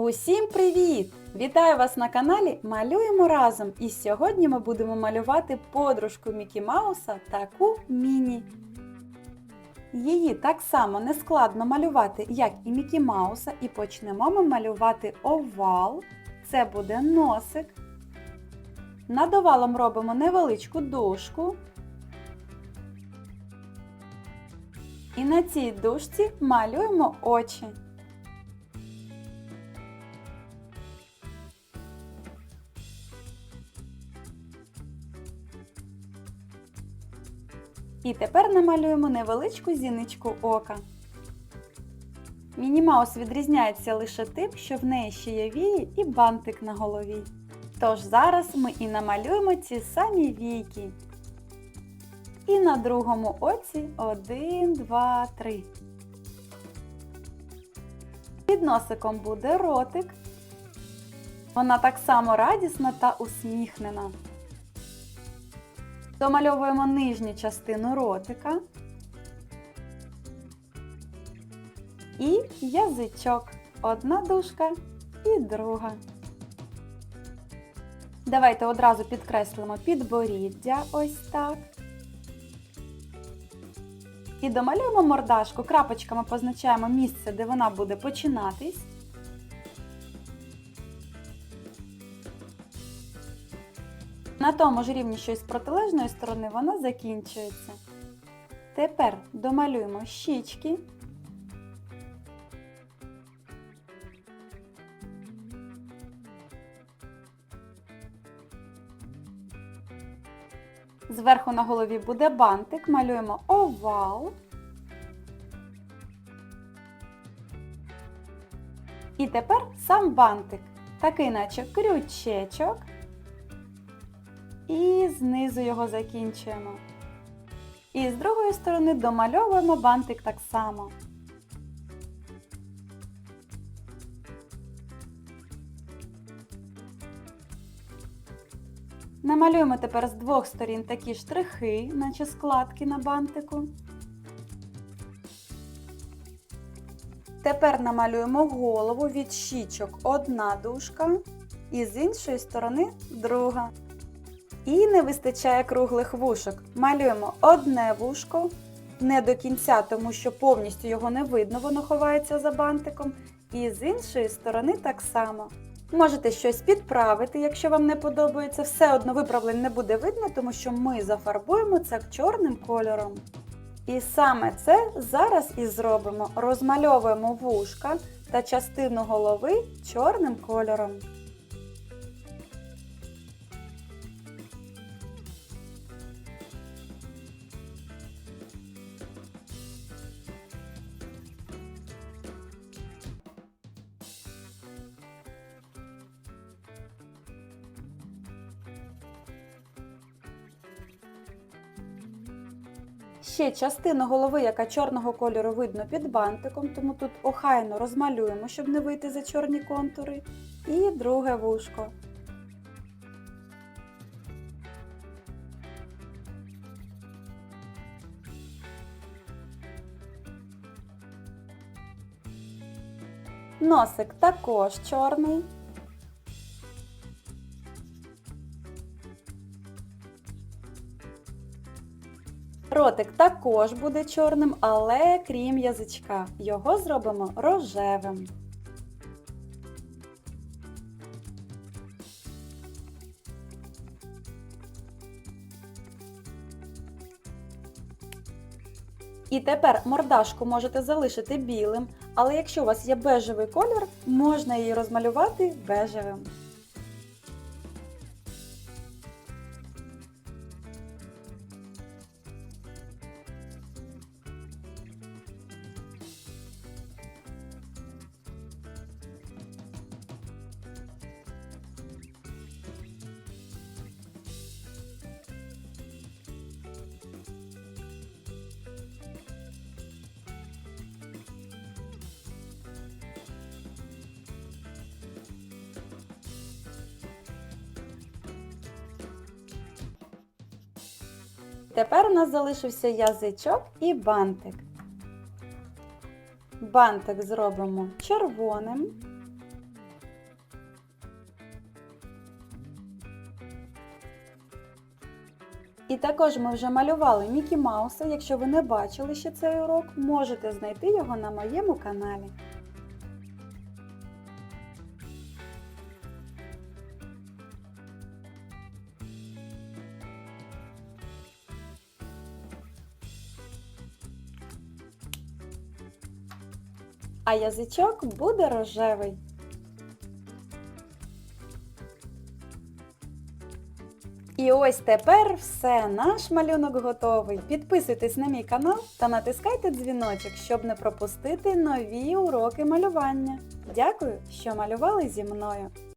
Усім привіт! Вітаю вас на каналі Малюємо разом! І сьогодні ми будемо малювати подружку Мікі Мауса таку міні. Її так само не складно малювати, як і Мікі Мауса, і почнемо ми малювати овал. Це буде носик. Над овалом робимо невеличку дужку. І на цій дужці малюємо очі. І тепер намалюємо невеличку зіничку ока. Мінімаус відрізняється лише тим, що в неї ще є вії і бантик на голові. Тож зараз ми і намалюємо ці самі війки. І на другому оці 1, 2, 3. Під носиком буде ротик. Вона так само радісна та усміхнена. Домальовуємо нижню частину ротика і язичок. Одна дужка і друга. Давайте одразу підкреслимо підборіддя ось так. І домалюємо мордашку. Крапочками позначаємо місце, де вона буде починатись. На тому ж рівні, що і з протилежної сторони, вона закінчується. Тепер домалюємо щічки. Зверху на голові буде бантик, малюємо овал. І тепер сам бантик, такий наче крючечок. І знизу його закінчуємо. І з другої сторони домальовуємо бантик так само. Намалюємо тепер з двох сторін такі штрихи, наче складки на бантику. Тепер намалюємо голову від щічок одна дужка і з іншої сторони друга. І не вистачає круглих вушок. Малюємо одне вушко, не до кінця, тому що повністю його не видно, воно ховається за бантиком. І з іншої сторони так само. Можете щось підправити, якщо вам не подобається. Все одно виправлень не буде видно, тому що ми зафарбуємо це чорним кольором. І саме це зараз і зробимо. Розмальовуємо вушка та частину голови чорним кольором. Ще частину голови, яка чорного кольору видно під бантиком, тому тут охайно розмалюємо, щоб не вийти за чорні контури. І друге вушко. Носик також чорний. Ротик також буде чорним, але крім язичка. Його зробимо рожевим. І тепер мордашку можете залишити білим, але якщо у вас є бежевий колір, можна її розмалювати бежевим. Тепер у нас залишився язичок і бантик. Бантик зробимо червоним. І також ми вже малювали Мікі Мауса. Якщо ви не бачили ще цей урок, можете знайти його на моєму каналі. А язичок буде рожевий. І ось тепер все, наш малюнок готовий. Підписуйтесь на мій канал та натискайте дзвіночок, щоб не пропустити нові уроки малювання. Дякую, що малювали зі мною!